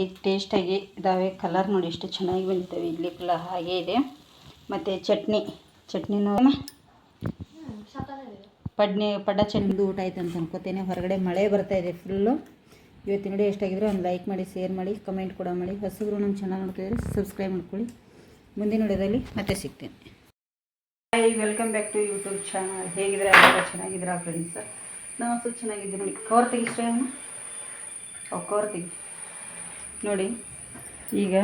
ಸಿಂಪಲ್ಲಾಗಿ ಟೇಸ್ಟಾಗಿ ಇದ್ದಾವೆ ಕಲರ್ ನೋಡಿ ಎಷ್ಟು ಚೆನ್ನಾಗಿ ಬಂದಿದ್ದಾವೆ ಇಲ್ಲಿ ಕೂಡ ಹಾಗೆ ಇದೆ. ಮತ್ತು ಚಟ್ನಿ ಚಟ್ನಿನೂ ಪಡ್ನೆ ಪಡ ಚಟ್ನಿದು ಊಟ ಆಯ್ತು ಅಂತ ಅನ್ಕೋತೇನೆ. ಹೊರಗಡೆ ಮಳೆ ಬರ್ತಾ ಇದೆ ಫುಲ್ಲು ಇವತ್ತಿನ ವಿಡಿಯೋ ಎಷ್ಟಾಗಿದ್ರೆ ಒಂದು ಲೈಕ್ ಮಾಡಿ ಶೇರ್ ಮಾಡಿ ಕಮೆಂಟ್ ಕೂಡ ಮಾಡಿ. ಹೊಸಬ್ರು ನಮ್ಮ ಚಾನಲ್ ನೋಡ್ತಿದ್ರೆ ಸಬ್ಸ್ಕ್ರೈಬ್ ಮಾಡ್ಕೊಳ್ಳಿ. ಮುಂದಿನ ವಿಡಿಯೋದಲ್ಲಿ ಮತ್ತೆ ಸಿಗ್ತೇನೆ. Hi welcome back to YouTube channel ಹೇಗಿದ್ರೆ ಚೆನ್ನಾಗಿದ್ದೀರಾ ಫ್ರೆಂಡ್ಸ್ ನಾವು ಸ್ವಲ್ಪ ಚೆನ್ನಾಗಿದ್ದೀವಿ ನೋಡಿ ಕವರ್ ತೆಗಿಸ್ರೆ ಅವು ಕವರ್ ತೆಗಿ ನೋಡಿ. ಈಗ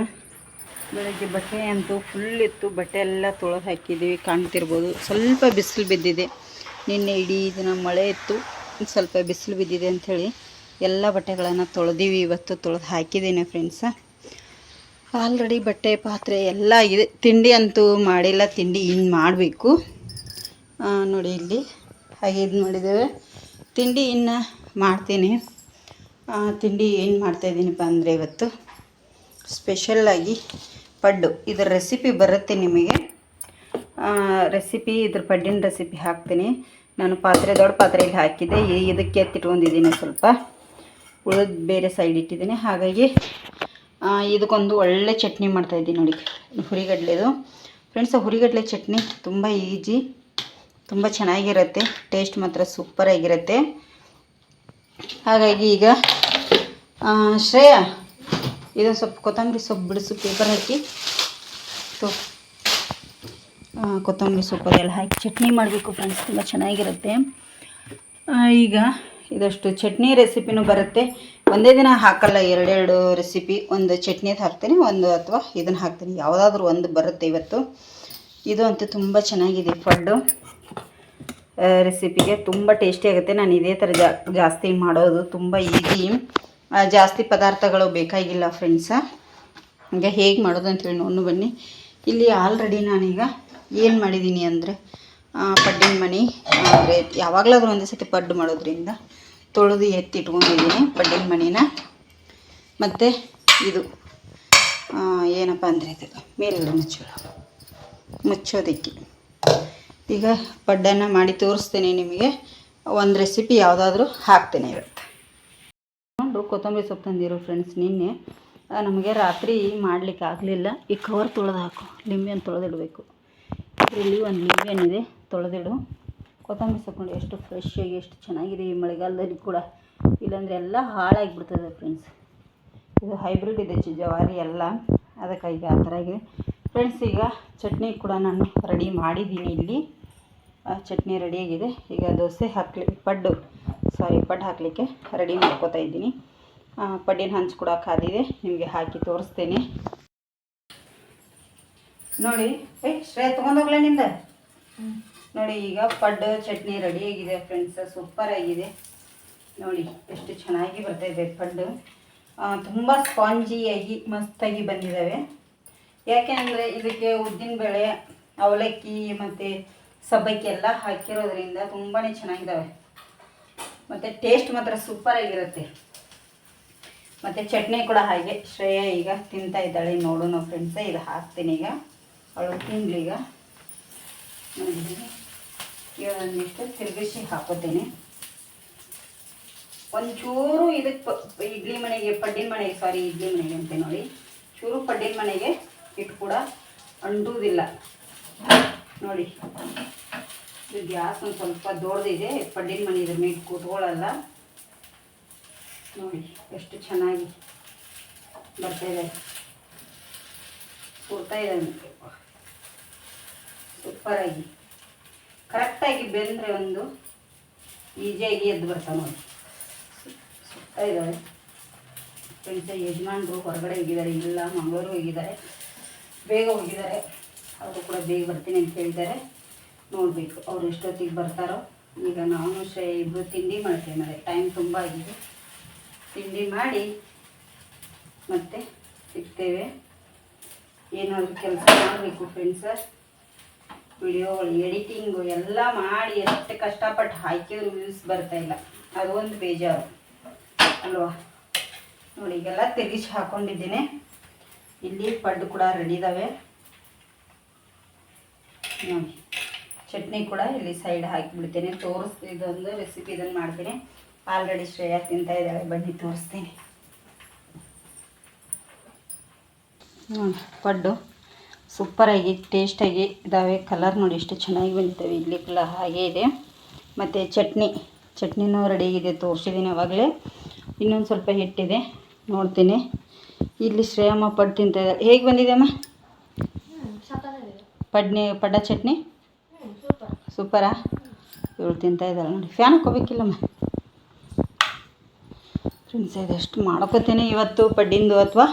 ಬೆಳಗ್ಗೆ ಬಟ್ಟೆ ಅಂತೂ ಫುಲ್ ಇತ್ತು. ಬಟ್ಟೆ ಎಲ್ಲ ತೊಳೆದು ಹಾಕಿದ್ದೀವಿ. ಕಾಣ್ತಿರ್ಬೋದು. ಸ್ವಲ್ಪ ಬಿಸಿಲು ಬಿದ್ದಿದೆ. ನಿನ್ನೆ ಇಡೀ ದಿನ ಮಳೆ ಇತ್ತು. ಸ್ವಲ್ಪ ಬಿಸಿಲು ಬಿದ್ದಿದೆ ಅಂಥೇಳಿ ಎಲ್ಲ ಬಟ್ಟೆಗಳನ್ನು ತೊಳೆದೀವಿ. ಇವತ್ತು ತೊಳೆದು ಹಾಕಿದ್ದೀನಿ ಫ್ರೆಂಡ್ಸ ಆಲ್ರೆಡಿ ಬಟ್ಟೆ ಪಾತ್ರೆ ಎಲ್ಲ ಇದೆ ತಿಂಡಿ ಅಂತೂ ಮಾಡಿಲ್ಲ. ತಿಂಡಿ ಇನ್ನು ಮಾಡಬೇಕು. ನೋಡಿ ಇಲ್ಲಿ. ಹಾಗೆ ಇದು ಮಾಡಿದ್ದೇವೆ ತಿಂಡಿ ಇನ್ನು ಮಾಡ್ತೀನಿ. ತಿಂಡಿ ಏನು ಮಾಡ್ತಾಯಿದ್ದೀನಪ್ಪ ಅಂದರೆ ಇವತ್ತು ಸ್ಪೆಷಲ್ಲಾಗಿ ಪಡ್ಡು. ಇದರ ರೆಸಿಪಿ ಬರುತ್ತೆ ನಿಮಗೆ. ರೆಸಿಪಿ ಇದ್ರ ಪಡ್ಡಿನ ರೆಸಿಪಿ ಹಾಕ್ತೀನಿ. ನಾನು ಪಾತ್ರೆ, ದೊಡ್ಡ ಪಾತ್ರೆಯಲ್ಲಿ ಹಾಕಿದ್ದೆ. ಇದಕ್ಕೆ ಎತ್ತಿಟ್ಕೊಂಡಿದ್ದೀನಿ ಸ್ವಲ್ಪ. ಉಳಿದ ಬೇರೆ ಸೈಡ್ ಇಟ್ಟಿದ್ದೀನಿ. ಹಾಗಾಗಿ ಇದಕ್ಕೊಂದು ಒಳ್ಳೆ ಚಟ್ನಿ ಮಾಡ್ತಾಯಿದ್ದೀನಿ ನೋಡಿ. ಹುರಿಗಡ್ಲೆದು. ಫ್ರೆಂಡ್ಸ್ ಹುರಿಗಡ್ಲೆ ಚಟ್ನಿ ತುಂಬ ಈಜಿ ತುಂಬ ಚೆನ್ನಾಗಿರುತ್ತೆ. ಟೇಸ್ಟ್ ಮಾತ್ರ ಸೂಪರಾಗಿರುತ್ತೆ ಹಾಗಾಗಿ ಈಗ ಶ್ರೇಯಾ, ಇದು ಸ್ವಲ್ಪ ಕೊತ್ತಂಬರಿ ಸೊಪ್ಪು ಬಿಡಿಸು ಪೇಪರ್ ಹಾಕಿ ಸೊ ಕೊತ್ತಂಬರಿ ಸೊಪ್ಪು ಅದೆಲ್ಲ ಹಾಕಿ ಚಟ್ನಿ ಮಾಡಬೇಕು ಫ್ರೆಂಡ್ಸ್ ತುಂಬ ಚೆನ್ನಾಗಿರುತ್ತೆ. ಈಗ ಇದಷ್ಟು ಚಟ್ನಿ ರೆಸಿಪಿನೂ ಬರುತ್ತೆ. ಒಂದೇ ದಿನ ಹಾಕಲ್ಲ, ಎರಡೆರಡು ರೆಸಿಪಿ ಒಂದು ಚಟ್ನಿದು ಹಾಕ್ತೀನಿ, ಒಂದು ಅಥವಾ ಇದನ್ನು ಹಾಕ್ತೀನಿ, ಯಾವುದಾದ್ರೂ ಒಂದು ಬರುತ್ತೆ ಇವತ್ತು. ಇದು ಅಂತೂ ತುಂಬ ಚೆನ್ನಾಗಿದೆ ಫಡ್ಡು ರೆಸಿಪಿಗೆ ತುಂಬ ಟೇಸ್ಟಿ ಆಗುತ್ತೆ. ನಾನು ಇದೇ ಥರ ಜಾಸ್ತಿ ಮಾಡೋದು ತುಂಬ ಈಸಿ ಜಾಸ್ತಿ ಪದಾರ್ಥಗಳು ಬೇಕಾಗಿಲ್ಲ ಫ್ರೆಂಡ್ಸ ಹಂಗೆ ಹೇಗೆ ಮಾಡೋದು ಅಂತೇಳಿ ನೋಡು ಬನ್ನಿ. ಇಲ್ಲಿ ಆಲ್ರೆಡಿ ನಾನೀಗ ಏನು ಮಾಡಿದ್ದೀನಿ ಅಂದರೆ ಪಡ್ಡಿನ ಮಣಿ, ಅಂದರೆ ಯಾವಾಗಲಾದ್ರೂ ಒಂದೇ ಸತಿ ಪಡ್ಡು ಮಾಡೋದ್ರಿಂದ ತೊಳೆದು ಎತ್ತಿಟ್ಕೊಂಡಿದ್ದೀನಿ ಪಡ್ಡಿನ ಮಣಿನ. ಮತ್ತು ಇದು ಏನಪ್ಪ ಅಂದರೆ ಇದು, ಮೇಲೆಲ್ಲ ಮುಚ್ಚೋ ಮುಚ್ಚೋದಕ್ಕೆ. ಈಗ ಪಡ್ಡನ್ನು ಮಾಡಿ ತೋರಿಸ್ತೇನೆ ನಿಮಗೆ. ಒಂದು ರೆಸಿಪಿ ಯಾವುದಾದ್ರೂ ಹಾಕ್ತೇನೆ ಇವತ್ತು. ಕೊತ್ತಂಬರಿ ಸೊಪ್ಪು ತಂದಿರೋ ಫ್ರೆಂಡ್ಸ್ ನಿನ್ನೆ. ನಮಗೆ ರಾತ್ರಿ ಮಾಡಲಿಕ್ಕೆ ಆಗಲಿಲ್ಲ. ಈ ಕವರ್ ತೊಳೆದು ಹಾಕು. ಲಿಂಬೆಯನ್ನು ತೊಳೆದಿಡಬೇಕು. ಇದರಲ್ಲಿ ಒಂದು ಲಿಂಬೆಹಣ್ಣಿದೆ ತೊಳೆದಿಡು. ಕೊತ್ತಂಬರಿ ಸೊಪ್ಪು ಎಷ್ಟು ಫ್ರೆಶ್ ಆಗಿ ಎಷ್ಟು ಚೆನ್ನಾಗಿದೆ ಈ ಮಳೆಗಾಲದಲ್ಲಿ ಕೂಡ. ಇಲ್ಲಾಂದರೆ ಎಲ್ಲ ಹಾಳಾಗಿಬಿಡ್ತದೆ ಫ್ರೆಂಡ್ಸ್ ಇದು ಹೈಬ್ರಿಡ್ ಇದೆ ಜವಾರಿ ಎಲ್ಲ. ಅದಕ್ಕಾಗಿ ಆ ಥರ ಆಗಿದೆ. ಫ್ರೆಂಡ್ಸ್ ಈಗ ಚಟ್ನಿ ಕೂಡ ನಾನು ರೆಡಿ ಮಾಡಿದ್ದೀನಿ ಇಲ್ಲಿ. ಚಟ್ನಿ ರೆಡಿಯಾಗಿದೆ ಈಗ ದೋಸೆ ಹಾಕ್ಲಿ, ಪಡ್ಡು ಸಾರಿ ಪಡ್ಡು ಹಾಕಲಿಕ್ಕೆ ರೆಡಿ ಮಾಡ್ಕೋತಾ ಇದ್ದೀನಿ. ಪಡ್ಡಿನ ಹಂಚ್ಕೊಡೋಕ್ಕಾದಿದೆ ಕೂಡ ಕಾದಿದೆ ನಿಮಗೆ ಹಾಕಿ ತೋರಿಸ್ತೇನೆ. ನೋಡಿ ಏಯ್ ಶ್ರೇಯ ತೊಗೊಂಡೋಗ್ಲ ನಿಂದ? ನೋಡಿ, ಈಗ ಪಡ್ಡು ಚಟ್ನಿ ರೆಡಿಯಾಗಿದೆ ಫ್ರೆಂಡ್ಸ್ ಸೂಪರ್ ಆಗಿದೆ. ನೋಡಿ, ಎಷ್ಟು ಚೆನ್ನಾಗಿ ಬರ್ತಾ ಇದೆ ಪಡ್ಡು. ತುಂಬ ಸ್ಪಾಂಜಿಯಾಗಿ ಮಸ್ತಾಗಿ ಬಂದಿದ್ದಾವೆ ಯಾಕೆ ಅಂದರೆ ಇದಕ್ಕೆ ಉದ್ದಿನಬೇಳೆ ಅವಲಕ್ಕಿ ಮತ್ತು ಸಬ್ಬಕ್ಕಿ ಎಲ್ಲ ಹಾಕಿರೋದ್ರಿಂದ ತುಂಬಾ ಚೆನ್ನಾಗಿದ್ದಾವೆ ಮತ್ತು ಟೇಸ್ಟ್ ಮಾತ್ರ ಸೂಪರ್ ಆಗಿರುತ್ತೆ. ಮತ್ತು ಚಟ್ನಿ ಕೂಡ ಹಾಗೆ. ಶ್ರೇಯ ಈಗ ತಿಂತಾ ಇದ್ದಾಳೆ. ನೋಡೋಣ ಫ್ರೆಂಡ್ಸೇ, ಇದು ಹಾಕ್ತೀನಿ ಈಗ. ಅವಳು ಈಗ. ಒಂದಿಷ್ಟು ತಿರುಗಿಸಿ ಹಾಕೋತೀನಿ ಒಂಚೂರು ಇದಕ್ಕೆ ಇಡ್ಲಿ ಮನೆಗೆ, ಪಡ್ಡಿನ ಮನೆಗೆ ಸಾರಿ ಇಡ್ಲಿ ಮನೆಗೆ ಅಂತ ನೋಡಿ. ಚೂರು ಪಡ್ಡಿನ ಮನೆಗೆ ಇಟ್ಟು ಕೂಡ ಅಂಟುವುದಿಲ್ಲ ನೋಡಿ. ಇದು ಗ್ಯಾಸ್ ಒಂದು ಸ್ವಲ್ಪ ದೊಡ್ಡದಿದೆ. ಪಡ್ಡಿನ ಮನೆ ಇದ್ರ ಮೇಲೆ ಕೂತ್ಕೊಳ್ಳಲ್ಲ. ನೋಡಿ, ಎಷ್ಟು ಚೆನ್ನಾಗಿ ಬರ್ತಾ ಇದೆ. ಇದೆ ಸೂಪರಾಗಿ ಕರೆಕ್ಟಾಗಿ ಬೆಂದರೆ ಒಂದು ಈಸಿಯಾಗಿ ಎದ್ದು ಬರ್ತಾವೆ ನೋಡಿ. ಸುತ್ತಾ ಇದ್ದಾವೆ ಫ್ರೆಂಡ್ಸ್ ಯಜಮಾನರು ಹೊರಗಡೆ ಹೋಗಿದ್ದಾರೆ. ಇಲ್ಲ, ಮಂಗಳೂರು ಹೋಗಿದ್ದಾರೆ. ಬೇಗ ಹೋಗಿದ್ದಾರೆ. ಅವರು ಕೂಡ ಬೇಗ ಬರ್ತೀನಿ ಅಂತ ಹೇಳಿದ್ದಾರೆ. ನೋಡಬೇಕು ಅವ್ರು ಎಷ್ಟೊತ್ತಿಗೆ ಬರ್ತಾರೋ. ಈಗ ನಾನು ಶ್ರೇ ಇಬ್ಬರು ತಿಂಡಿ ಮಾಡ್ತೀವಿ ಮೇಲೆ ಟೈಮ್ ತುಂಬ ಆಗಿದೆ. ತಿಂಡಿ ಮಾಡಿ ಮತ್ತೆ ಸಿಗ್ತೇವೆ. ಏನಾದರೂ ಕೆಲಸ ಮಾಡಬೇಕು ಫ್ರೆಂಡ್ಸ ವಿಡಿಯೋಗಳು ಎಡಿಟಿಂಗು ಎಲ್ಲ ಮಾಡಿ ಎಷ್ಟು ಕಷ್ಟಪಟ್ಟು ಹಾಕಿದ್ರು ವ್ಯೂಸ್ ಬರ್ತಾ ಇಲ್ಲ. ಅದೊಂದು ಬೇಜಾರು. ಅಲ್ವಾ? ನೋಡಿ, ಈಗೆಲ್ಲ ತೆಗಿಸಿ ಹಾಕೊಂಡಿದ್ದೀನಿ. ಇಲ್ಲಿ ಪಡ್ಡು ಕೂಡ ರೆಡಿ ಇದ್ದಾವೆ ನೋಡಿ, ಚಟ್ನಿ ಕೂಡ ಇಲ್ಲಿ ಸೈಡ್ ಹಾಕಿಬಿಡ್ತೇನೆ. ತೋರಿಸ್ ಇದೊಂದು ರೆಸಿಪಿ ಇದನ್ನು ಮಾಡ್ತೀನಿ. ಆಲ್ರೆಡಿ ಶ್ರೇಯ ತಿಂತ ಇದ್ದಾಳೆ. ಬನ್ನಿ ತೋರಿಸ್ತೀನಿ. ಹ್ಞೂ ಪಡ್ಡು. ಸೂಪರಾಗಿ ಟೇಸ್ಟಾಗಿ ಇದ್ದಾವೆ ಕಲರ್ ನೋಡಿ ಎಷ್ಟು ಚೆನ್ನಾಗಿ ಬಂದಿದ್ದಾವೆ. ಇಡ್ಲಿ ಕೂಡ ಹಾಗೆ ಇದೆ. ಮತ್ತು ಚಟ್ನಿ ಚಟ್ನಿನೂ ರೆಡಿ ರೆಡಿಯಾಗಿದೆ ತೋರಿಸಿದ್ದೀನಿ ಆವಾಗಲೇ ಇನ್ನೊಂದು ಸ್ವಲ್ಪ ಹಿಟ್ಟಿದೆ. ನೋಡ್ತೀನಿ. ಇಲ್ಲಿ ಶ್ರೇಯಮ್ಮ ಪಡ್ಡು ತಿಂತಾ ಇದ್ದಾರೆ ಹೇಗೆ ಬಂದಿದೆ ಅಮ್ಮ? ಪಡ್ನಿ ಪಡ್ಡ ಚಟ್ನಿ? ಸೂಪರಾ ಇವಳು ತಿಂತ ಇದ್ದಾಳೆ ನೋಡಿ. ಫ್ಯಾನ್ ಹಾಕೋಬೇಕಿಲ್ಲಮ್ಮ ಫ್ರೆಂಡ್ಸ್ ಇದಷ್ಟು ಮಾಡ್ಕೋತೇನೆ ಇವತ್ತು, ಪಡ್ಡಿಂದು ಅಥವಾ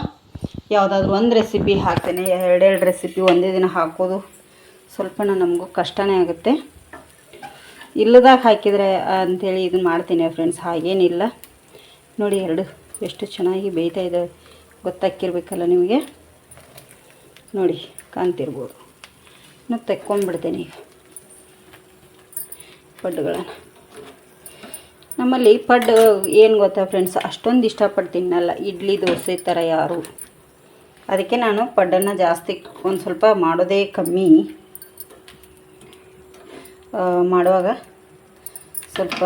ಯಾವುದಾದ್ರೂ ಒಂದು ರೆಸಿಪಿ ಹಾಕ್ತೇನೆ. ಎರಡೆರಡು ರೆಸಿಪಿ ಒಂದೇ ದಿನ ಹಾಕೋದು ಸ್ವಲ್ಪ ನಮಗೂ ಕಷ್ಟನೇ ಆಗುತ್ತೆ. ಇಲ್ಲದಾಗ ಹಾಕಿದರೆ ಅಂಥೇಳಿ ಇದನ್ನ ಮಾಡ್ತೀನಿ ಫ್ರೆಂಡ್ಸ್ ಹಾಗೇನಿಲ್ಲ. ನೋಡಿ ಎರಡು, ಎಷ್ಟು ಚೆನ್ನಾಗಿ ಬೇಯ್ತಾ ಇದೆ. ಗೊತ್ತಾಕಿರ್ಬೇಕಲ್ಲ ನಿಮಗೆ? ನೋಡಿ, ಕಾಣ್ತಿರ್ಬೋದು. ನಾನು ತೆಕ್ಕೊಂಡ್ಬಿಡ್ತೇನೆ ಈಗ ಪಡ್ಡುಗಳನ್ನು. ನಮ್ಮಲ್ಲಿ ಪಡ್, ಏನು ಗೊತ್ತಾ ಫ್ರೆಂಡ್ಸ್ ಅಷ್ಟೊಂದು ಇಷ್ಟಪಟ್ಟು ತಿನ್ನಲ್ಲ ಇಡ್ಲಿ, ದೋಸೆ ಥರ ಯಾರು. ಅದಕ್ಕೆ ನಾನು ಪಡ್ಡನ್ನು ಜಾಸ್ತಿ ಒಂದು ಸ್ವಲ್ಪ ಮಾಡೋದೇ ಕಮ್ಮಿ. ಮಾಡುವಾಗ ಸ್ವಲ್ಪ,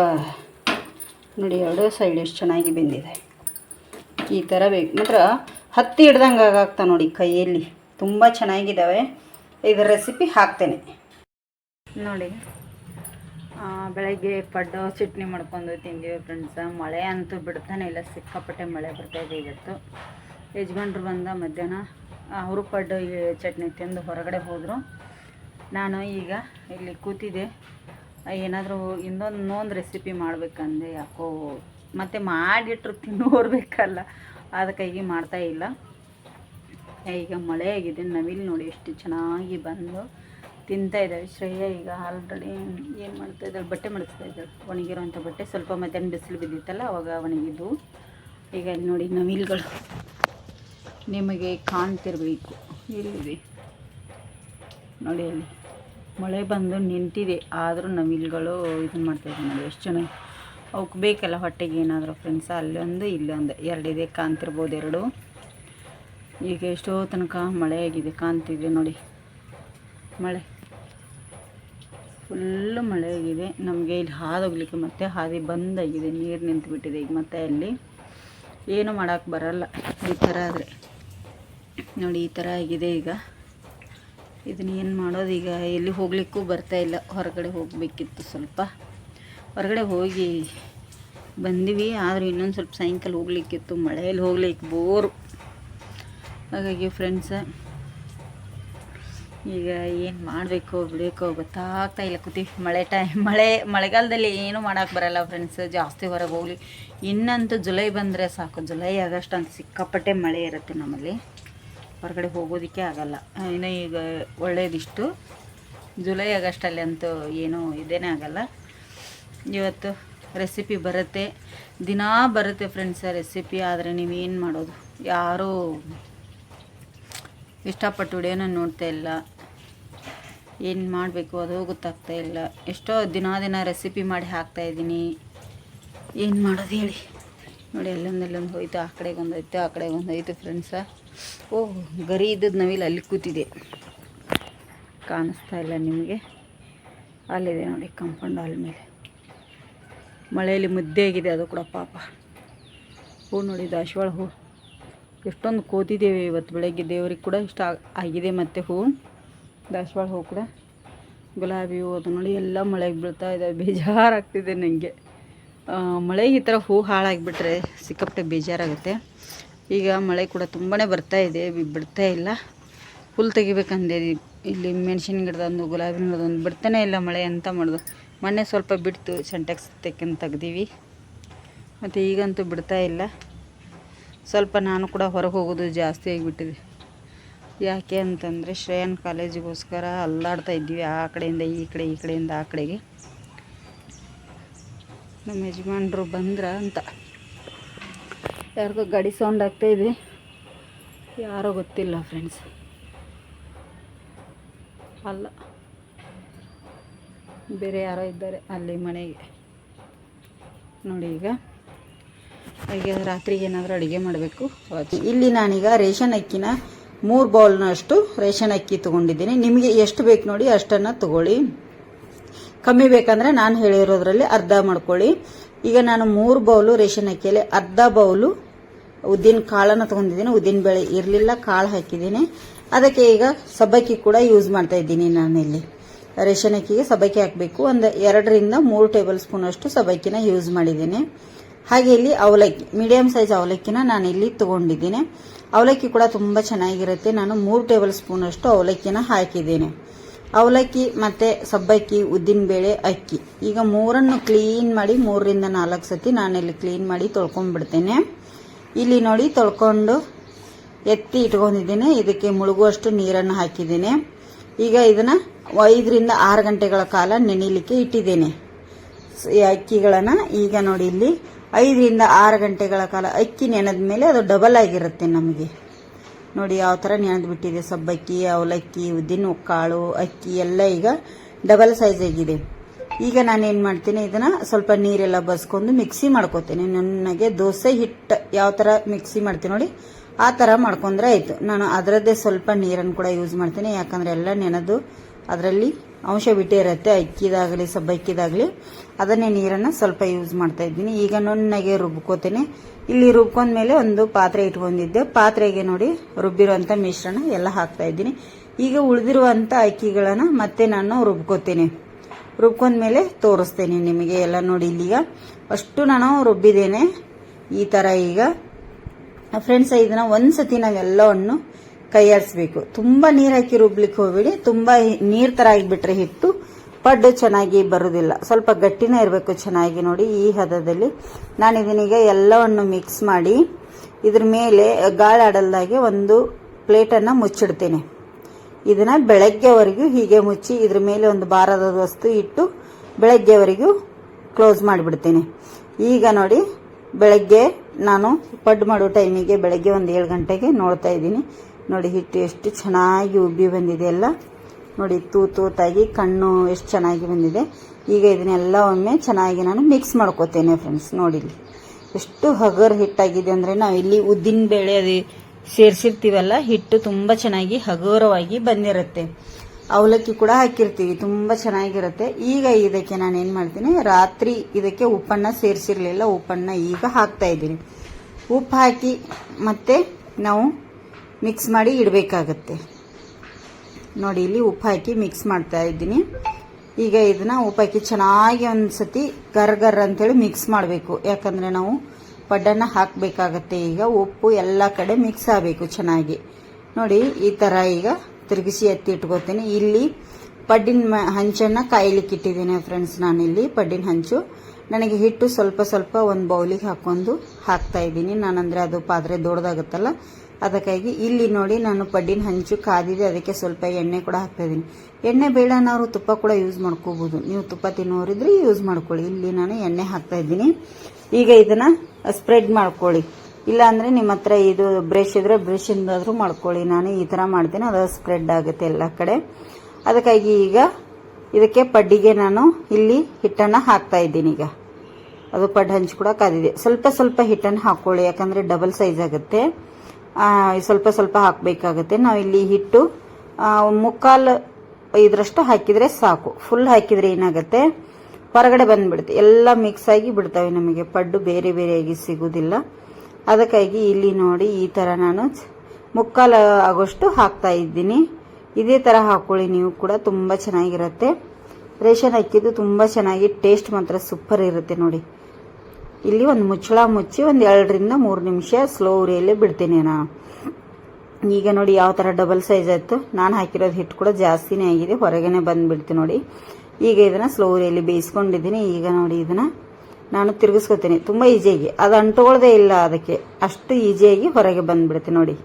ನೋಡಿ ಎರಡು ಸೈಡ್ ಎಷ್ಟು ಚೆನ್ನಾಗಿ ಬೆಂದಿದೆ. ಈ ಥರ ಬೇಕು. ಮಾತ್ರ ಹತ್ತಿ ಹಿಡ್ದಂಗೆ ಆಗಾಗ್ತಾ ನೋಡಿ ಕೈಯಲ್ಲಿ. ತುಂಬ ಚೆನ್ನಾಗಿದ್ದಾವೆ. ಇದರ ರೆಸಿಪಿ ಹಾಕ್ತೇನೆ. ನೋಡಿ. ಬೆಳಗ್ಗೆ ಪಡ್ಡು ಚಟ್ನಿ ಮಾಡ್ಕೊಂಡು ತಿಂದೀವಿ ಫ್ರೆಂಡ್ಸ್ ಮಳೆ ಅಂತೂ ಬಿಡ್ತಾನೆ ಇಲ್ಲ, ಸಿಕ್ಕಾಪಟ್ಟೆ ಮಳೆ ಬರ್ತಾಯಿದೆ ಇವತ್ತು. ಯಜಮಾನ್ರು ಬಂದ ಮಧ್ಯಾಹ್ನ ಅವರು ಪಡ್ಡು ಚಟ್ನಿ ತಿಂದು ಹೊರಗಡೆ ಹೋದರು. ನಾನು ಈಗ ಇಲ್ಲಿ ಕೂತಿದ್ದೆ. ಏನಾದರೂ ಇನ್ನೊಂದು ಇನ್ನೊಂದು ರೆಸಿಪಿ ಮಾಡಬೇಕಂದೆ, ಯಾಕೋ ಮತ್ತು ಮಾಡಿಟ್ರು ತಿನ್ನೋರು ಬೇಕಲ್ಲ ಅದಕ್ಕಾಗಿ ಮಾಡ್ತಾ ಇಲ್ಲ. ಈಗ ಮಳೆ ಆಗಿದೆ, ನವಿಲು ನೋಡಿ ಎಷ್ಟು ಚೆನ್ನಾಗಿ ಬಂದು. ತಿಂತಾ ಇದ್ದಾವೆ ಶ್ರೇಯ ಈಗ ಆಲ್ರೆಡಿ ಏನು ಮಾಡ್ತಾ ಇದ್ದಾಳೆ? ಬಟ್ಟೆ ಮಡಿಸ್ತಾ ಇದ್ದಾಳೆ. ಒಣಗಿರೋಂಥ ಬಟ್ಟೆ. ಸ್ವಲ್ಪ ಮಧ್ಯಾಹ್ನ ಬಿಸಿಲು ಬಿದ್ದಿತ್ತಲ್ಲ, ಅವಾಗ ಒಣಗಿದ್ವು ಈಗ ಇಲ್ಲಿ ನೋಡಿ ನವಿಲುಗಳು ನಿಮಗೆ ಕಾಣ್ತಿರ್ಬೇಕು. ಎಲ್ಲಿದೆ? ನೋಡಿ ಅಲ್ಲಿ. ಮಳೆ ಬಂದು ನಿಂತಿದೆ. ಆದರೂ ನವಿಲುಗಳು ಇದನ್ನು ಮಾಡ್ತಾಯಿದ್ದೆ ನೋಡಿ, ಎಷ್ಟು ಚೆನ್ನಾಗಿ ಅವಕ್ಕೆ ಬೇಕಲ್ಲ ಹೊಟ್ಟೆಗೆ ಏನಾದರೂ ಫ್ರೆಂಡ್ಸ್ ಅಲ್ಲೊಂದು, ಇಲ್ಲೊಂದು. ಎರಡಿದೆ ಕಾಣ್ತಿರ್ಬೋದು ಎರಡು. ಈಗ ಎಷ್ಟೋ ತನಕ ಮಳೆ ಆಗಿದೆ, ಕಾಣ್ತಿದೆ ನೋಡಿ. ಮಳೆ. ಫುಲ್ಲು ಮಳೆ ಆಗಿದೆ ನಮಗೆ ಇಲ್ಲಿ ಹೋಗ್ಲಿಕ್ಕೆ ಮತ್ತೆ ಹಾದಿ ಬಂದಾಗಿದೆ. ನೀರು ನಿಂತುಬಿಟ್ಟಿದೆ ಈಗ ಮತ್ತೆ ಅಲ್ಲಿ. ಏನು ಮಾಡೋಕ್ಕೆ ಬರಲ್ಲ. ಈ ಥರ ಆದರೆ. ನೋಡಿ, ಈ ಥರ ಆಗಿದೆ ಈಗ. ಇದನ್ನ ಏನು ಮಾಡೋದು? ಈಗ ಎಲ್ಲಿ ಹೋಗ್ಲಿಕ್ಕೂ ಬರ್ತಾ ಇಲ್ಲ. ಹೊರಗಡೆ ಹೋಗಬೇಕಿತ್ತು ಸ್ವಲ್ಪ. ಹೊರಗಡೆ ಹೋಗಿ ಬಂದಿವಿ. ಆದರೂ ಇನ್ನೊಂದು ಸ್ವಲ್ಪ ಸಾಯಂಕಾಲ ಹೋಗ್ಲಿಕ್ಕಿತ್ತು. ಮಳೆಯಲ್ಲಿ ಹೋಗ್ಲಿಕ್ಕೆ ಬೋರು. ಹಾಗಾಗಿ ಫ್ರೆಂಡ್ಸ ಈಗ ಏನು ಮಾಡಬೇಕು, ಬಿಡಬೇಕು ಗೊತ್ತಾಗ್ತಾ ಇಲ್ಲ ಕೂತಿ. ಮಳೆ ಟೈಮ್ ಮಳೆ, ಮಳೆಗಾಲದಲ್ಲಿ ಏನೂ ಮಾಡೋಕ್ಕೆ ಬರಲ್ಲ ಫ್ರೆಂಡ್ಸ್ ಜಾಸ್ತಿ ಹೊರಗೆ ಹೋಗಲಿ. ಇನ್ನಂತೂ ಜುಲೈ ಬಂದರೆ ಸಾಕು. ಜುಲೈ, ಆಗಸ್ಟ್ ಅಂತ ಸಿಕ್ಕಾಪಟ್ಟೆ ಮಳೆ ಇರುತ್ತೆ ನಮ್ಮಲ್ಲಿ. ಹೊರಗಡೆ ಹೋಗೋದಕ್ಕೆ ಆಗಲ್ಲ. ಇನ್ನು ಈಗ ಒಳ್ಳೆಯದಿಷ್ಟು ಜುಲೈ ಆಗಸ್ಟಲ್ಲಿ ಅಂತೂ ಏನೂ ಇದೇನೇ ಆಗಲ್ಲ. ಇವತ್ತು ರೆಸಿಪಿ ಬರುತ್ತೆ. ದಿನಾ ಬರುತ್ತೆ ಫ್ರೆಂಡ್ಸ್ ರೆಸಿಪಿ ಆದರೆ ನೀವೇನು ಮಾಡೋದು? ಯಾರೂ ಇಷ್ಟಪಟ್ಟು ವಿಡಿಯೋನ ನೋಡ್ತಾ ಇಲ್ಲ. ಏನು ಮಾಡಬೇಕು, ಅದು ಗೊತ್ತಾಗ್ತಾ ಇಲ್ಲ. ಎಷ್ಟೋ ದಿನ ದಿನ ರೆಸಿಪಿ ಮಾಡಿ ಹಾಕ್ತಾ ಇದ್ದೀನಿ. ಏನು ಮಾಡೋದು ಹೇಳಿ? ನೋಡಿ ಅಲ್ಲೊಂದು ಅಲ್ಲೊಂದು ಹೋಯ್ತು, ಆ ಕಡೆಗೆ ಒಂದು ಆ ಕಡೆಗೆ ಒಂದು ಫ್ರೆಂಡ್ಸ ಓಹ್ ಗರಿ ಇದ್ದದ್ದು ನಾವಿಲ್ಲಿ ಅಲ್ಲಿ ಕೂತಿದೆ. ಕಾಣಿಸ್ತಾ ಇಲ್ಲ ನಿಮಗೆ? ಅಲ್ಲಿದೆ ನೋಡಿ ಕಂಪೌಂಡ್ ಹಾಲ್ ಮೇಲೆ. ಮಳೆಯಲ್ಲಿ ಮುದ್ದೆ ಆಗಿದೆ ಅದು ಕೂಡ ಪಾಪ. ಹೂ ನೋಡಿ ದಾಶವಾಳ ಹೂ. ಎಷ್ಟೊಂದು ಕೋತಿದ್ದೇವೆ ಇವತ್ತು ಬೆಳಗ್ಗೆ. ದೇವ್ರಿಗೆ ಕೂಡ ಇಷ್ಟ ಆಗಿದೆ ಮತ್ತು ಹೂವು ದಾಸವಾಳ ಹೂ ಕೂಡ. ಗುಲಾಬಿ ಹೂವು ಅದು ನೋಡಿ ಎಲ್ಲ ಮಳೆಗೆ ಬೀಳ್ತಾ ಇದೆ. ಬೇಜಾರಾಗ್ತಿದೆ ನನಗೆ ಮಳೆಗೆ ಈ ಥರ ಹೂ ಹಾಳಾಗಿಬಿಟ್ರೆ ಸಿಕ್ಕಾಪಟ್ಟೆ ಬೇಜಾರಾಗುತ್ತೆ. ಈಗ ಮಳೆ ಕೂಡ ತುಂಬಾ ಬರ್ತಾ ಇದೆ ಬಿಡ್ತಾ ಇಲ್ಲ. ಹುಲ್ ತೆಗಿಬೇಕಂದೆ ಇಲ್ಲಿ ಮೆಣಸಿನ ಗಿಡದೊಂದು ಗುಲಾಬಿ ಗಿಡದೊಂದು. ಬಿಡ್ತಾನೆ ಇಲ್ಲ ಮಳೆ ಅಂತ ಮಾಡೋದು. ಮೊನ್ನೆ ಸ್ವಲ್ಪ ಬಿಡ್ತು ಸೆಂಟೆಕ್ಸ್ ತೆಕ್ಕಂತ ತೆಗ್ದೀವಿ. ಮತ್ತು ಈಗಂತೂ ಬಿಡ್ತಾ ಇಲ್ಲ. ಸ್ವಲ್ಪ ನಾನು ಕೂಡ ಹೊರಗೆ ಹೋಗೋದು ಜಾಸ್ತಿ ಆಗಿಬಿಟ್ಟಿದೆ. ಯಾಕೆ ಅಂತಂದರೆ ಶ್ರೇಯನ್ ಕಾಲೇಜಿಗೋಸ್ಕರ ಅಲ್ಲಾಡ್ತಾ ಇದ್ದೀವಿ ಆ ಕಡೆಯಿಂದ, ಈ ಕಡೆ, ಈ ಕಡೆಯಿಂದ, ಆ ಕಡೆಗೆ. ನಮ್ಮ ಯಜಮಾನ್ರು ಬಂದ್ರ ಅಂತ. ಯಾರಿಗೋ ಗಾಡಿ ಸೌಂಡ್ ಆಗ್ತಾ ಇದೆ. ಯಾರೋ ಗೊತ್ತಿಲ್ಲ ಫ್ರೆಂಡ್ಸ್ ಅಲ್ಲ. ಬೇರೆ ಯಾರೋ ಇದ್ದಾರೆ ಅಲ್ಲಿ ಮನೆಗೆ. ನೋಡಿ ಈಗ. ಈಗ ರಾತ್ರಿಗೆ ಏನಾದರೂ ಅಡುಗೆ ಮಾಡಬೇಕು. ಇಲ್ಲಿ ನಾನೀಗ ರೇಷನ್ ಅಕ್ಕಿನ ಮೂರು ಬೌಲ್ನಷ್ಟು ರೇಷನ್ ಅಕ್ಕಿ ತೊಗೊಂಡಿದ್ದೀನಿ. ನಿಮಗೆ ಎಷ್ಟು ಬೇಕು ನೋಡಿ ಅಷ್ಟನ್ನು ತಗೊಳ್ಳಿ. ಕಮ್ಮಿ ಬೇಕಂದ್ರೆ ನಾನು ಹೇಳಿರೋದ್ರಲ್ಲಿ ಅರ್ಧ ಮಾಡ್ಕೊಳ್ಳಿ. ಈಗ ನಾನು ಮೂರು ಬೌಲು ರೇಷನ್ ಅಕ್ಕಿಯಲ್ಲಿ ಅರ್ಧ ಬೌಲು ಉದ್ದಿನ ಕಾಳನ್ನು ತೊಗೊಂಡಿದ್ದೀನಿ. ಉದ್ದಿನ ಬೇಳೆ ಇರಲಿಲ್ಲ, ಕಾಳು ಹಾಕಿದ್ದೀನಿ. ಅದಕ್ಕೆ ಈಗ ಸಬ್ಬಕ್ಕಿ ಕೂಡ ಯೂಸ್ ಮಾಡ್ತಾ ಇದ್ದೀನಿ ನಾನಿಲ್ಲಿ ರೇಷನ್ ಅಕ್ಕಿಗೆ ಸಬ್ಬಕ್ಕಿ ಹಾಕಬೇಕು. ಒಂದು ಎರಡರಿಂದ ಮೂರು ಟೇಬಲ್ ಸ್ಪೂನ್ ಅಷ್ಟು ಸಬ್ಬಕ್ಕಿನ ಯೂಸ್ ಮಾಡಿದ್ದೀನಿ. ಹಾಗೆ ಇಲ್ಲಿ ಅವಲಕ್ಕಿ ಮೀಡಿಯಂ ಸೈಜ್ ಅವಲಕ್ಕಿನ ನಾನು ಇಲ್ಲಿ ತಗೊಂಡಿದ್ದೀನಿ. ಅವಲಕ್ಕಿ ಕೂಡ ತುಂಬ ಚೆನ್ನಾಗಿರುತ್ತೆ. ನಾನು ಮೂರು ಟೇಬಲ್ ಸ್ಪೂನ್ ಅಷ್ಟು ಅವಲಕ್ಕಿನ ಹಾಕಿದ್ದೇನೆ. ಅವಲಕ್ಕಿ ಮತ್ತೆ ಸಬ್ಬಕ್ಕಿ, ಉದ್ದಿನಬೇಳೆ, ಅಕ್ಕಿ. ಈಗ ಮೂರನ್ನು ಕ್ಲೀನ್ ಮಾಡಿ ಮೂರರಿಂದ ನಾಲ್ಕು ಸತಿ ಇಲ್ಲಿ ಕ್ಲೀನ್ ಮಾಡಿ ತೊಳ್ಕೊಂಡ್ಬಿಡ್ತೇನೆ. ಇಲ್ಲಿ ನೋಡಿ ತೊಳ್ಕೊಂಡು ಎತ್ತಿ ಇಟ್ಕೊಂಡಿದ್ದೀನಿ. ಇದಕ್ಕೆ ಮುಳುಗುವಷ್ಟು ನೀರನ್ನು ಹಾಕಿದ್ದೀನಿ. ಈಗ ಇದನ್ನ ಐದರಿಂದ ಆರು ಗಂಟೆಗಳ ಕಾಲ ನೆನೆಯಲಿಕ್ಕೆ ಇಟ್ಟಿದ್ದೇನೆ. ಅಕ್ಕಿಗಳನ್ನು ಈಗ ನೋಡಿ ಇಲ್ಲಿ ಐದರಿಂದ ಆರು ಗಂಟೆಗಳ ಕಾಲ ಅಕ್ಕಿ ನೆನೆದ ಮೇಲೆ ಅದು ಡಬಲ್ ಆಗಿರುತ್ತೆ ನಮಗೆ. ನೋಡಿ ಯಾವ ಥರ ನೆನೆದು ಬಿಟ್ಟಿದೆ ಸಬ್ಬಕ್ಕಿ, ಅವಲಕ್ಕಿ, ಉದ್ದಿನ ಕಾಳು, ಅಕ್ಕಿ ಎಲ್ಲ ಈಗ ಡಬಲ್ ಸೈಜ್ ಆಗಿದೆ. ಈಗ ನಾನು ಏನು ಮಾಡ್ತೀನಿ, ಇದನ್ನು ಸ್ವಲ್ಪ ನೀರೆಲ್ಲ ಬಸ್ಕೊಂಡು ಮಿಕ್ಸಿ ಮಾಡ್ಕೋತೀನಿ. ನನಗೆ ದೋಸೆ ಹಿಟ್ಟು ಯಾವ ಥರ ಮಿಕ್ಸಿ ಮಾಡ್ತೀನಿ ನೋಡಿ, ಆ ಥರ ಮಾಡ್ಕೊಂಡ್ರೆ ಆಯಿತು. ನಾನು ಅದರದ್ದೇ ಸ್ವಲ್ಪ ನೀರನ್ನು ಕೂಡ ಯೂಸ್ ಮಾಡ್ತೀನಿ. ಯಾಕಂದರೆ ಎಲ್ಲ ನೆನೆದು ಅದರಲ್ಲಿ ಅಂಶ ಬಿಟ್ಟಿರುತ್ತೆ ಅಕ್ಕಿದಾಗಲಿ, ಸಬ್ಬಕ್ಕಿದಾಗಲಿ. ಅದನ್ನೇ ನೀರನ್ನು ಸ್ವಲ್ಪ ಯೂಸ್ ಮಾಡ್ತಾ ಇದ್ದೀನಿ. ಈಗ ನುಣ್ಣಗೆ ರುಬ್ಕೋತೀನಿ. ಇಲ್ಲಿ ರುಬ್ಕೊಂಡ್ಮೇಲೆ ಒಂದು ಪಾತ್ರೆ ಇಟ್ಕೊಂಡಿದ್ದೆ. ಪಾತ್ರೆಗೆ ನೋಡಿ ರುಬ್ಬಿರುವಂಥ ಮಿಶ್ರಣ ಎಲ್ಲ ಹಾಕ್ತಾ ಇದ್ದೀನಿ. ಈಗ ಉಳಿದಿರುವಂಥ ಅಕ್ಕಿಗಳನ್ನು ಮತ್ತೆ ನಾನು ರುಬ್ಕೋತೀನಿ. ರುಬ್ಕೊಂಡ್ಮೇಲೆ ತೋರಿಸ್ತೇನೆ ನಿಮಗೆ ಎಲ್ಲ ನೋಡಿ ಇಲ್ಲಿಗ. ಅಷ್ಟು ನಾನು ರುಬ್ಬಿದ್ದೇನೆ ಈ ಥರ ಈಗ. ಫ್ರೆಂಡ್ಸ್ ಇದನ್ನ ಒಂದ್ಸತಿ ನಾವೆಲ್ಲವನ್ನು ಕೈಯಾಡಿಸ್ಬೇಕು ತುಂಬ ನೀರು ಹಾಕಿ ರುಬ್ಲಿಕ್ಕೆ ಹೋಗ್ಬೇಡಿ. ತುಂಬ ನೀರು ಥರ ಆಗಿಬಿಟ್ರೆ ಹಿಟ್ಟು ಪಡ್ಡು ಚೆನ್ನಾಗಿ ಬರೋದಿಲ್ಲ. ಸ್ವಲ್ಪ ಗಟ್ಟಿನೇ ಇರಬೇಕು ಚೆನ್ನಾಗಿ ನೋಡಿ ಈ ಹದದಲ್ಲಿ. ನಾನು ಇದನ್ನೀಗ ಎಲ್ಲವನ್ನು ಮಿಕ್ಸ್ ಮಾಡಿ ಇದ್ರ ಮೇಲೆ ಗಾಳಿ ಆಡಲ್ದಾಗೆ ಒಂದು ಪ್ಲೇಟನ್ನು ಮುಚ್ಚಿಡ್ತೇನೆ. ಇದನ್ನ ಬೆಳಗ್ಗೆವರೆಗೂ ಹೀಗೆ ಮುಚ್ಚಿ ಇದ್ರ ಮೇಲೆ ಒಂದು ಭಾರದ ವಸ್ತು ಇಟ್ಟು ಬೆಳಗ್ಗೆವರೆಗೂ ಕ್ಲೋಸ್ ಮಾಡಿಬಿಡ್ತೀನಿ. ಈಗ ನೋಡಿ ಬೆಳಗ್ಗೆ ನಾನು ಪಡ್ ಮಾಡೋ ಟೈಮಿಗೆ ಬೆಳಗ್ಗೆ ಒಂದು ಏಳು ಗಂಟೆಗೆ ನೋಡ್ತಾ ಇದ್ದೀನಿ. ನೋಡಿ, ಹಿಟ್ಟು ಎಷ್ಟು ಚೆನ್ನಾಗಿ ಉಬ್ಬಿ ಬಂದಿದೆ ಎಲ್ಲ. ನೋಡಿ, ತೂ ತೂತಾಗಿ ಕಣ್ಣು ಎಷ್ಟು ಚೆನ್ನಾಗಿ ಬಂದಿದೆ. ಈಗ ಇದನ್ನೆಲ್ಲ ಒಮ್ಮೆ ಚೆನ್ನಾಗಿ ನಾನು ಮಿಕ್ಸ್ ಮಾಡ್ಕೋತೇನೆ ಫ್ರೆಂಡ್ಸ್ ನೋಡಿ ಎಷ್ಟು ಹಗರ್ ಹಿಟ್ಟಾಗಿದೆ ಅಂದರೆ ನಾವು ಇಲ್ಲಿ ಉದ್ದಿನ ಬೇಳೆ ಅದು ಸೇರಿಸಿರ್ತೀವಲ್ಲ, ಹಿಟ್ಟು ತುಂಬ ಚೆನ್ನಾಗಿ ಹಗುರವಾಗಿ ಬಂದಿರುತ್ತೆ. ಅವಲಕ್ಕಿ ಕೂಡ ಹಾಕಿರ್ತೀವಿ, ತುಂಬ ಚೆನ್ನಾಗಿರುತ್ತೆ. ಈಗ ಇದಕ್ಕೆ ನಾನು ಏನು ಮಾಡ್ತೀನಿ, ರಾತ್ರಿ ಇದಕ್ಕೆ ಉಪ್ಪನ್ನ ಸೇರಿಸಿರಲಿಲ್ಲ, ಉಪ್ಪನ್ನ ಈಗ ಹಾಕ್ತಾ ಇದ್ದೀನಿ. ಉಪ್ಪು ಹಾಕಿ ಮತ್ತೆ ನಾವು ಮಿಕ್ಸ್ ಮಾಡಿ ಇಡಬೇಕಾಗತ್ತೆ. ನೋಡಿ, ಇಲ್ಲಿ ಉಪ್ಪು ಹಾಕಿ ಮಿಕ್ಸ್ ಮಾಡ್ತಾ ಇದ್ದೀನಿ. ಈಗ ಇದನ್ನ ಉಪ್ಪು ಹಾಕಿ ಚೆನ್ನಾಗಿ ಒಂದು ಸತಿ ಗರ್ ಗರ್ ಅಂತೇಳಿ ಮಿಕ್ಸ್ ಮಾಡಬೇಕು. ಯಾಕಂದರೆ ನಾವು ಪಡ್ಡನ್ನು ಹಾಕಬೇಕಾಗತ್ತೆ. ಈಗ ಉಪ್ಪು ಎಲ್ಲ ಕಡೆ ಮಿಕ್ಸ್ ಆಗಬೇಕು ಚೆನ್ನಾಗಿ. ನೋಡಿ, ಈ ಥರ ಈಗ ತಿರುಗಿಸಿ ಎತ್ತಿ ಇಟ್ಕೋತೀನಿ. ಇಲ್ಲಿ ಪಡ್ಡಿನ ಹಂಚನ್ನು ಕಾಯ್ಲಿಕ್ಕೆ ಇಟ್ಟಿದ್ದೀನಿ ಫ್ರೆಂಡ್ಸ್ ನಾನಿಲ್ಲಿ ಪಡ್ಡಿನ ಹಂಚು. ನನಗೆ ಹಿಟ್ಟು ಸ್ವಲ್ಪ ಸ್ವಲ್ಪ ಒಂದು ಬೌಲಿಗೆ ಹಾಕೊಂಡು ಹಾಕ್ತಾ ಇದ್ದೀನಿ. ನಾನಂದರೆ ಅದು ಪಾತ್ರೆ ದೊಡ್ಡದಾಗುತ್ತಲ್ಲ ಅದಕ್ಕಾಗಿ ಇಲ್ಲಿ ನೋಡಿ ನಾನು ಪಡ್ಡಿನ ಹಂಚು ಕಾದಿದೆ, ಅದಕ್ಕೆ ಸ್ವಲ್ಪ ಎಣ್ಣೆ ಕೂಡ ಹಾಕ್ತಾ ಇದ್ದೀನಿ ಎಣ್ಣೆ ಬೇಡ ನಾವು ತುಪ್ಪ ಕೂಡ ಯೂಸ್ ಮಾಡ್ಕೋಬಹುದು ನೀವು ತುಪ್ಪ ತಿನ್ನೋರಿದ್ರೆ ಯೂಸ್ ಮಾಡ್ಕೊಳ್ಳಿ. ಇಲ್ಲಿ ನಾನು ಎಣ್ಣೆ ಹಾಕ್ತಾ ಇದ್ದೀನಿ. ಈಗ ಇದನ್ನ ಸ್ಪ್ರೆಡ್ ಮಾಡ್ಕೊಳ್ಳಿ. ಇಲ್ಲ ಅಂದ್ರೆ ನಿಮ್ಮ ಹತ್ರ ಇದು ಬ್ರಷ್ ಇದ್ರೆ ಬ್ರಷ್ ಇಂದಾದ್ರೂ ಮಾಡ್ಕೊಳ್ಳಿ. ನಾನು ಈ ತರ ಮಾಡ್ತೀನಿ, ಅದು ಸ್ಪ್ರೆಡ್ ಆಗುತ್ತೆ ಎಲ್ಲ ಕಡೆ. ಅದಕ್ಕಾಗಿ ಈಗ ಇದಕ್ಕೆ ಪಡ್ಡಿಗೆ ನಾನು ಇಲ್ಲಿ ಹಿಟ್ಟನ್ನ ಹಾಕ್ತಾ ಇದ್ದೀನಿ ಈಗ. ಅದು ಪಡ್ ಹಂಚು ಕೂಡ ಕಾದಿದೆ. ಸ್ವಲ್ಪ ಸ್ವಲ್ಪ ಹಿಟ್ಟನ್ನು ಹಾಕ್ಕೊಳ್ಳಿ ಯಾಕಂದ್ರೆ ಡಬಲ್ ಸೈಜ್ ಆಗುತ್ತೆ. ಸ್ವಲ್ಪ ಸ್ವಲ್ಪ ಹಾಕಬೇಕಾಗುತ್ತೆ. ನಾವು ಇಲ್ಲಿ ಹಿಟ್ಟು ಮುಕ್ಕಾಲು ಇದರಷ್ಟು ಹಾಕಿದ್ರೆ ಸಾಕು. ಫುಲ್ ಹಾಕಿದ್ರೆ ಏನಾಗುತ್ತೆ? ಹೊರಗಡೆ ಬಂದ್ಬಿಡುತ್ತೆ. ಎಲ್ಲ ಮಿಕ್ಸ್ ಆಗಿ ಬಿಡ್ತವೆ ನಮಗೆ. ಪಡ್ಡು ಬೇರೆ ಬೇರೆಯಾಗಿ ಸಿಗೋದಿಲ್ಲ. ಅದಕ್ಕಾಗಿ ಇಲ್ಲಿ ನೋಡಿ ಈ ಥರ ನಾನು ಮುಕ್ಕಾಲು ಆಗೋಷ್ಟು ಹಾಕ್ತಾ ಇದ್ದೀನಿ. ಇದೇ ಥರ ಹಾಕೊಳ್ಳಿ. ನೀವು ಕೂಡ ತುಂಬ ಚೆನ್ನಾಗಿರುತ್ತೆ. ರೇಷನ್ ಹಾಕಿದ್ದು ತುಂಬ ಚೆನ್ನಾಗಿ ಟೇಸ್ಟ್ ಮಾತ್ರ ಸೂಪರ್ ಇರುತ್ತೆ ನೋಡಿ. ಇಲ್ಲಿ ಒಂದು ಮುಚ್ಚಳ ಮುಚ್ಚಿ ಒಂದು ಎರಡರಿಂದ ಮೂರು ನಿಮಿಷ ಸ್ಲೋ ಉರಿಯಲ್ಲೇ ಬಿಡ್ತೀನಿ ನಾನು ಈಗ ನೋಡಿ ಯಾವ ಥರ ಡಬಲ್ ಸೈಜ್ ಆಯಿತು. ನಾನು ಹಾಕಿರೋದು ಹಿಟ್ಟು ಕೂಡ ಜಾಸ್ತಿನೇ ಆಗಿದೆ. ಹೊರಗೇನೆ ಬಂದುಬಿಡ್ತೀನಿ ನೋಡಿ. ಈಗ ಇದನ್ನ ಸ್ಲೋ ಉರಿಯಲ್ಲಿ ಬೇಯಿಸ್ಕೊಂಡಿದ್ದೀನಿ. ಈಗ ನೋಡಿ ಇದನ್ನ ನಾನು ತಿರುಗಿಸ್ಕೊತೀನಿ. ತುಂಬ ಈಸಿಯಾಗಿ ಅದು ಅಂಟ್ಕೊಳ್ಳೋದೇ ಇಲ್ಲ ಅದಕ್ಕೆ. ಅಷ್ಟು ಈಸಿಯಾಗಿ ಹೊರಗೆ ಬಂದ್ಬಿಡುತ್ತೆ ನೋಡಿ.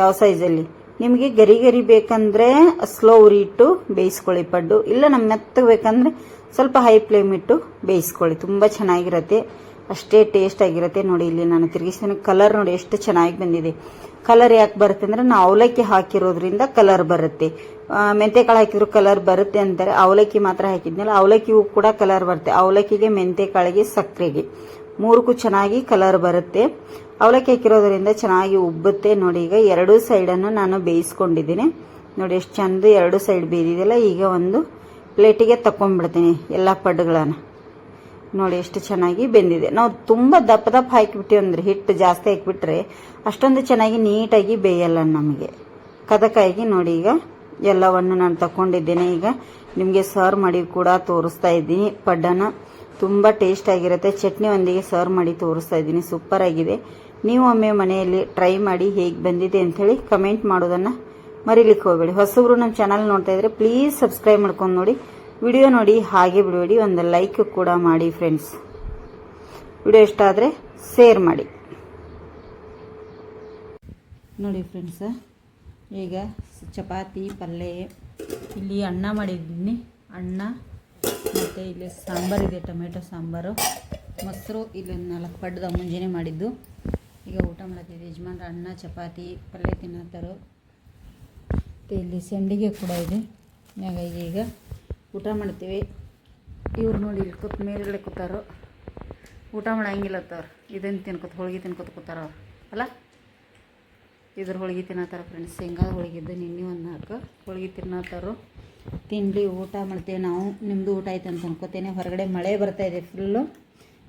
ಯಾವ ಸೈಜಲ್ಲಿ ನಿಮಗೆ ಗರಿ ಗರಿ ಬೇಕಂದ್ರೆ ಸ್ಲೋ ಉರಿ ಇಟ್ಟು ಬೇಯಿಸ್ಕೊಳ್ಳಿ ಪಡ್ಡು. ಇಲ್ಲ ನಮ್ಮ ಮೆತ್ತಗೆ ಬೇಕಂದ್ರೆ ಸ್ವಲ್ಪ ಹೈ ಫ್ಲೇಮ್ ಇಟ್ಟು ಬೇಯಿಸ್ಕೊಳ್ಳಿ. ತುಂಬ ಚೆನ್ನಾಗಿರುತ್ತೆ. ಅಷ್ಟೇ ಟೇಸ್ಟ್ ಆಗಿರುತ್ತೆ ನೋಡಿ ಇಲ್ಲಿ ನಾನು ತಿರುಗಿಸ್ತೀನಿ. ಕಲರ್ ನೋಡಿ ಎಷ್ಟು ಚೆನ್ನಾಗಿ ಬಂದಿದೆ. ಕಲರ್ ಯಾಕೆ ಬರುತ್ತೆ ಅಂದ್ರೆ ನಾವು ಅವಲಕ್ಕಿ ಹಾಕಿರೋದ್ರಿಂದ ಕಲರ್ ಬರುತ್ತೆ. ಮೆಂತೆ ಮೆಂತೆಕಾಳು ಹಾಕಿದ್ರು ಕಲರ್ ಬರುತ್ತೆ ಅಂತಾರೆ. ಅವಲಕ್ಕಿ ಮಾತ್ರ ಹಾಕಿದ್ನಲ್ಲ, ಅವಲಕ್ಕಿಗೂ ಕೂಡ ಕಲರ್ ಬರುತ್ತೆ. ಅವಲಕ್ಕಿಗೆ, ಮೆಂತೆಕಾಳಿಗೆ ಸಕ್ಕರೆಗೆ ಮೂರಕ್ಕೂ ಚೆನ್ನಾಗಿ ಕಲರ್ ಬರುತ್ತೆ. ಅವಲಕ್ಕಿ ಹಾಕಿರೋದ್ರಿಂದ ಚೆನ್ನಾಗಿ ಉಬ್ಬುತ್ತೆ. ನೋಡಿ ಈಗ ಎರಡೂ ಸೈಡನ್ನು ನಾನು ಬೇಯಿಸ್ಕೊಂಡಿದ್ದೀನಿ. ನೋಡಿ ಎಷ್ಟು ಚಂದ ಎರಡು ಸೈಡ್ ಬೇಯ್ದಿದೆಯಲ್ಲ, ಈಗ ಒಂದು ಪ್ಲೇಟಿಗೆ ತಕ್ಕೊಂಡ್ಬಿಡ್ತೀನಿ ಎಲ್ಲ ಪಡ್ಡುಗಳನ್ನು ನೋಡಿ ಎಷ್ಟು ಚೆನ್ನಾಗಿ ಬೆಂದಿದೆ. ನಾವು ತುಂಬ ದಪ್ಪ ದಪ್ಪ ಹಾಕಿಬಿಟ್ಟಿವಿ ಅಂದ್ರೆ ಹಿಟ್ಟು ಜಾಸ್ತಿ ಹಾಕಿಬಿಟ್ರೆ ಅಷ್ಟೊಂದು ಚೆನ್ನಾಗಿ ನೀಟಾಗಿ ಬೇಯಲ್ಲ ನಮಗೆ. ಕದಕಾಗಿ ನೋಡಿ ಈಗ ಎಲ್ಲವನ್ನು ನಾನು ತಗೊಂಡಿದ್ದೇನೆ ಈಗ ನಿಮಗೆ ಸರ್ವ್ ಮಾಡಿ ಕೂಡ ತೋರಿಸ್ತಾ ಇದ್ದೀನಿ. ಪಡ್ಡನ ತುಂಬ ಟೇಸ್ಟ್ ಆಗಿರುತ್ತೆ. ಚಟ್ನಿ ಒಂದಿಗೆ ಸರ್ವ್ ಮಾಡಿ ತೋರಿಸ್ತಾ ಇದ್ದೀನಿ. ಸೂಪರ್ ಆಗಿದೆ. ನೀವು ಒಮ್ಮೆ ಮನೆಯಲ್ಲಿ ಟ್ರೈ ಮಾಡಿ ಹೇಗೆ ಬಂದಿದೆ ಅಂಥೇಳಿ ಕಮೆಂಟ್ ಮಾಡೋದನ್ನು ಮರಿಲಿಕ್ಕೆ ಹೋಗಬೇಡಿ. ಹೊಸಬ್ರು ನಮ್ಮ ಚಾನಲ್ ನೋಡ್ತಾ ಇದ್ರೆ ಪ್ಲೀಸ್ ಸಬ್ಸ್ಕ್ರೈಬ್ ಮಾಡ್ಕೊಂಡು ನೋಡಿ. ವಿಡಿಯೋ ನೋಡಿ, ಹಾಗೆ ಬಿಡಬೇಡಿ. ಒಂದು ಲೈಕ್ ಕೂಡ ಮಾಡಿ ಫ್ರೆಂಡ್ಸ್ ವಿಡಿಯೋ ಇಷ್ಟ ಆದರೆ ಶೇರ್ ಮಾಡಿ. ನೋಡಿ ಫ್ರೆಂಡ್ಸ್ ಈಗ ಚಪಾತಿ ಪಲ್ಯ ಇಲ್ಲಿ ಅನ್ನ ಮಾಡಿದ್ದೀನಿ. ಅನ್ನ ಮತ್ತು ಇಲ್ಲಿ ಸಾಂಬಾರಿದೆ ಟೊಮೆಟೊ ಸಾಂಬಾರು. ಮೊಸರು, ಇಲ್ಲಿ ಒಂದು ನಾಲ್ಕು ಪಡ್ದ ಮುಂಜಾನೆ ಮಾಡಿದ್ದು. ಈಗ ಊಟ ಮಾಡತ್ತಿದ್ದೆ. ಯಜಮಾನ್ರ ಅನ್ನ, ಚಪಾತಿ ಪಲ್ಯ ತಿನ್ನತ್ತಾರೋ. ಮತ್ತು ಇಲ್ಲಿ ಸಂಡಿಗೆ ಕೂಡ ಇದೆ. ಹಾಗಾಗಿ ಈಗ ಊಟ ಮಾಡ್ತೀವಿ. ಇವ್ರು ನೋಡಿ ಇಲ್ಲಿ ಕೂತ್ ಮೇಲ್ಗಡೆ ಕೂತಾರು. ಊಟ ಮಾಡಂಗಿಲ್ಲ ಅವ್ರು. ಇದನ್ನು ತಿನ್ಕೊತ, ಹೋಳಿಗೆ ತಿನ್ಕೊತ ಕೂತಾರ ಅವ್ರು. ಅಲ್ಲ? ಇದ್ರ ಹೋಳಿಗೆ ತಿನ್ನತ್ತಾರ ಫ್ರೆಂಡ್ಸ್ ಶೇಂಗಾದ ಹೋಳಿಗೆದ್ದು ನಿನ್ನೆ ಒಂದು ನಾಲ್ಕು. ಹೋಳಿಗೆ ತಿನ್ನತ್ತಾರು ತಿಂಡಿ ಊಟ ಮಾಡ್ತೇವೆ ನಾವು. ನಿಮ್ಮದು ಊಟ ಆಯ್ತು ಅಂತ ಅನ್ಕೋತೇನೆ. ಹೊರಗಡೆ ಮಳೆ ಬರ್ತಾ ಇದೆ ಫುಲ್ಲು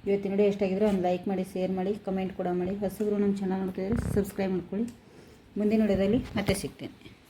ಇವತ್ತಿನ ವಿಡಿಯೋ ಎಷ್ಟಾಗಿದ್ರೆ ಒಂದು ಲೈಕ್ ಮಾಡಿ ಶೇರ್ ಮಾಡಿ ಕಮೆಂಟ್ ಕೂಡ ಮಾಡಿ. ಹೊಸಬ್ರು ನಮ್ಮ ಚೆನ್ನಾಗಿ ನೋಡ್ತಿದ್ರೆ ಸಬ್ಸ್ಕ್ರೈಬ್ ಮಾಡ್ಕೊಳ್ಳಿ. ಮುಂದಿನ ವಿಡಿಯೋದಲ್ಲಿ ಮತ್ತೆ ಸಿಗ್ತೇನೆ.